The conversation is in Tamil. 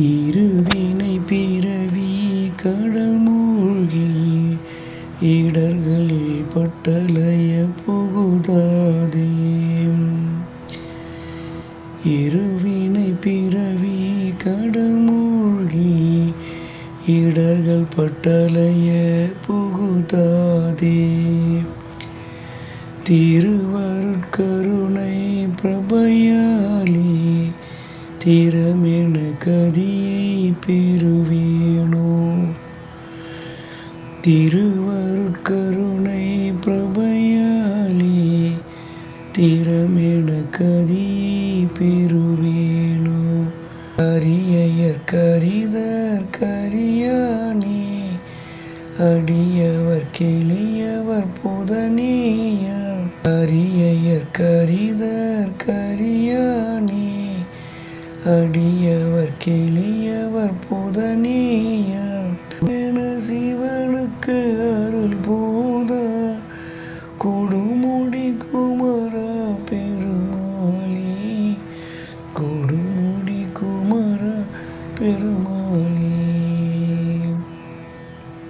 இருவினை பிறவி கடல் மூழ்கி இடர்கள் பட்டலைய புகுதாதே. இருவினை பிறவி கடல் மூழ்கி இடர்கள் பட்டலைய புகுதாதே. திருவருட்கருணை பிரபையாலே திறமென கதியை பெறுவேனோ? திருவருட்கருணை பிரபையாலே திறமென கதியை பெறுவேனோ? கரியர் கரிதர் கரியானே அடியவர் கெளியவர் புதனேயா அரியர் கரிதர் கரிய அடியவர் கெளியவர் புதனேயா என சிவனுக்கு அருள் போத. கொடுமுடி குமரா பெருமாளே கொடுமுடி குமரா பெருமாளே.